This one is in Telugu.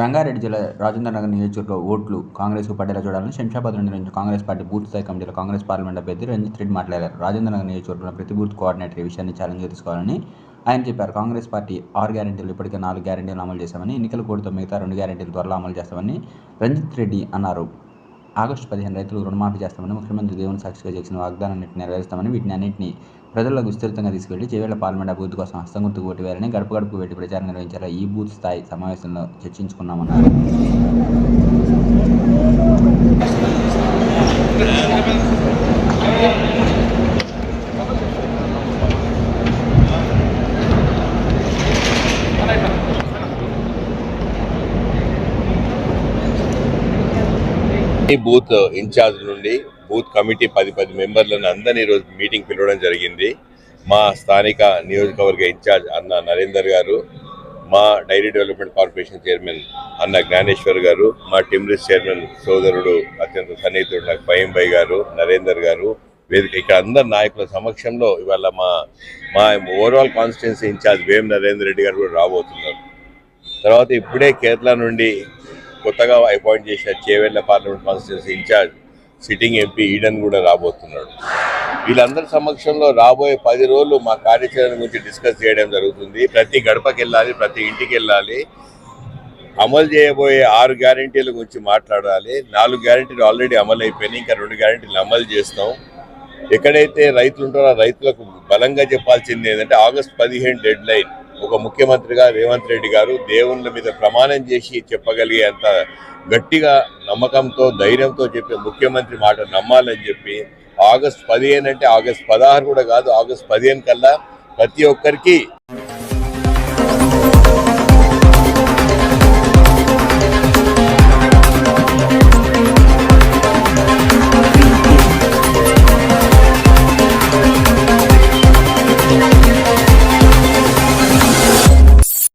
రంగారెడ్డి జిల్లా రాజేంద్ర నగర్ నియోజకవర్గ ఓట్లు కాంగ్రెస్కు పడేలా చూడాలని శంషాబాద్ నిర్వహించిన కాంగ్రెస్ పార్టీ బూత్ స్థాయి కమిటీలో కాంగ్రెస్ పార్లమెంట్ అభ్యర్థి రంజిత్ రెడ్డి మాట్లాడారు. రాజేంద్ర నగర్ నియోజకవర్గంలో ప్రతి బూత్ కోఆర్డినేటర్ ఈ విషయాన్ని ఛాలెంజ్ తీసుకోవాలని ఆయన చెప్పారు. కాంగ్రెస్ పార్టీ ఆరు గ్యారెంటీలు ఇప్పటికే నాలుగు గ్యారెంటీలు అమలు చేశామని ఎన్నికల కోడితో మిగతా రెండు గ్యారెంటీలు త్వరలో అమలు చేస్తామని రంజిత్ రెడ్డి అన్నారు. ఆగస్టు పదిహేను రైతులకు రుణమాఫీ చేస్తామని ముఖ్యమంత్రి దేవుని సాక్షిగా చేసిన వాగ్దానాన్నింటిని నెరవేరుస్తామని వీటిని అన్నింటినీ ప్రజలకు విస్తృతంగా తీసుకెళ్ళి చేవేళ్ళ పార్లమెంట్ అభివృద్ధి కోసం హస్తం గుర్తుకు ఓటు వేయాలని గడప గడపకు పెట్టి ప్రచారం నిర్వహించారు ఈ బూత్ స్థాయి సమావేశంలో చర్చించుకున్నామన్నారు. ఈ బూత్ ఇన్ఛార్జ్ నుండి బూత్ కమిటీ పది పది మెంబర్లను అందరినీ ఈరోజు మీటింగ్ పిలవడం జరిగింది. మా స్థానిక నియోజకవర్గ ఇన్ఛార్జ్ అన్న నరేందర్ గారు మా డైరీ డెవలప్మెంట్ కార్పొరేషన్ చైర్మన్ అన్న జ్ఞానేశ్వర్ గారు మా టిమ్రిస్ చైర్మన్ సోదరుడు అత్యంత సన్నిహితుడు నాకు భయం గారు నరేందర్ గారు వేదిక ఇక్కడ అందరు నాయకుల సమక్షంలో ఇవాళ మా మా ఓవరాల్ కాన్స్టిట్యున్సీ ఇన్ఛార్జ్ వేం నరేందర్ రెడ్డి గారు కూడా రాబోతున్నారు. తర్వాత ఇప్పుడే కేరళ నుండి కొత్తగా అపాయింట్ చేసిన Chevella parliament constituency in-charge sitting MP Eden కూడా రాబోతున్నాడు. వీళ్ళందరి సమక్షంలో రాబోయే పది రోజులు మా కార్యాచరణ గురించి డిస్కస్ చేయడం జరుగుతుంది. ప్రతి గడపకి వెళ్ళాలి ప్రతి ఇంటికి వెళ్ళాలి అమలు చేయబోయే ఆరు గ్యారంటీల గురించి మాట్లాడాలి. నాలుగు గ్యారంటీలు ఆల్రెడీ అమలు అయిపోయినాయి ఇంకా రెండు గ్యారంటీలు అమలు చేస్తాం. ఎక్కడైతే రైతులు ఉంటారో ఆ రైతులకు బలంగా చెప్పాల్సింది ఏంటంటే ఆగస్ట్ పదిహేను డెడ్ లైన్ ఒక ముఖ్యమంత్రిగా రేవంత్ రెడ్డి గారు దేవుళ్ళ మీద ప్రమాణం చేసి చెప్పగలిగే అంత గట్టిగా నమ్మకంతో ధైర్యంతో చెప్పే ముఖ్యమంత్రి మాట నమ్మాలని చెప్పి ఆగస్ట్ పదిహేను అంటే ఆగస్ట్ పదహారు కూడా కాదు ఆగస్ట్ పదిహేను కల్లా ప్రతి ఒక్కరికి